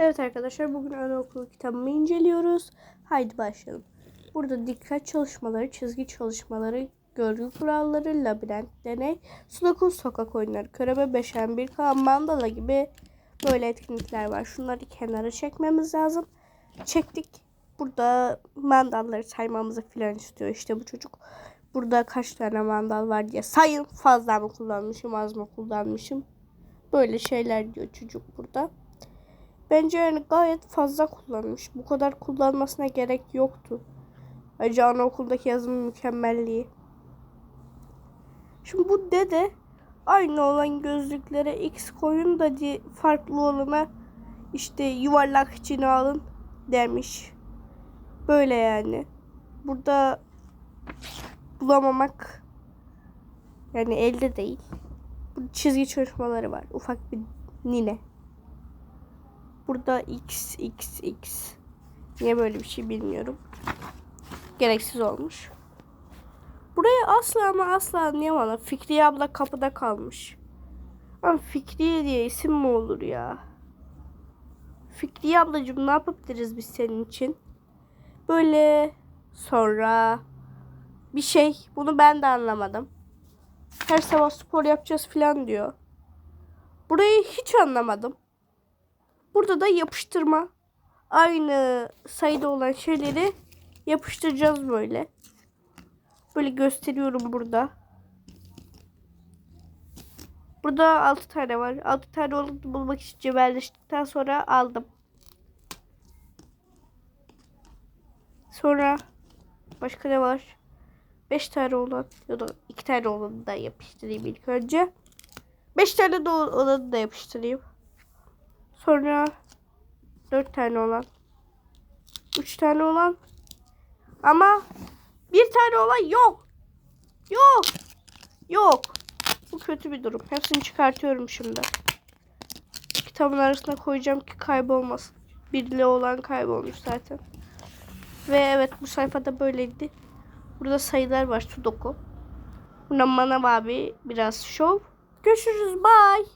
Evet arkadaşlar bugün anaokulu kitabımı inceliyoruz. Haydi başlayalım. Burada dikkat çalışmaları, çizgi çalışmaları, görgü kuralları, labirent, deney, sudoku, sokak oyunları, körebe, beşen bir kalan, mandala gibi böyle etkinlikler var. Şunları kenara çekmemiz lazım. Çektik. Burada mandalları saymamızı filan istiyor işte bu çocuk. Burada kaç tane mandal var diye sayın. Fazla mı kullanmışım, az mı kullanmışım. Böyle şeyler diyor çocuk burada. Bence yani gayet fazla kullanmış. Bu kadar kullanmasına gerek yoktu. Ayrıca anaokuldaki yazım mükemmelliği. Şimdi bu dede aynı olan gözlüklere X koyun da di- farklı olana işte yuvarlak içine alın demiş. Böyle yani. Burada bulamamak yani elde değil. Çizgi çalışmaları var. Ufak bir nine. Burada x x x. Niye böyle bir şey bilmiyorum. Gereksiz olmuş. Burayı asla ama asla anlayamadım. Fikriye abla kapıda kalmış. Ama Fikriye diye isim mi olur ya? Fikriye ablacığım ne yapabiliriz biz senin için? Böyle sonra bir şey. Bunu ben de anlamadım. Her sabah spor yapacağız falan diyor. Burayı hiç anlamadım. Burada da yapıştırma. Aynı sayıda olan şeyleri yapıştıracağız böyle. Böyle gösteriyorum burada. Burada 6 tane var. 6 tane olanı bulmak için cebelleştikten sonra aldım. Sonra başka ne var? 5 tane olan ya da 2 tane olanı da yapıştırayım ilk önce. 5 tane de olanı da yapıştırayım. Sonra 4 tane olan. 3 tane olan. Ama bir tane olan yok. Yok. Yok. Bu kötü bir durum. Hepsini çıkartıyorum şimdi. Kitabın arasına koyacağım ki kaybolmasın. Birli olan kaybolmuş zaten. Ve evet bu sayfada böyleydi. Burada sayılar var. Sudoku. Buna Manav abi biraz şov. Görüşürüz. Bye.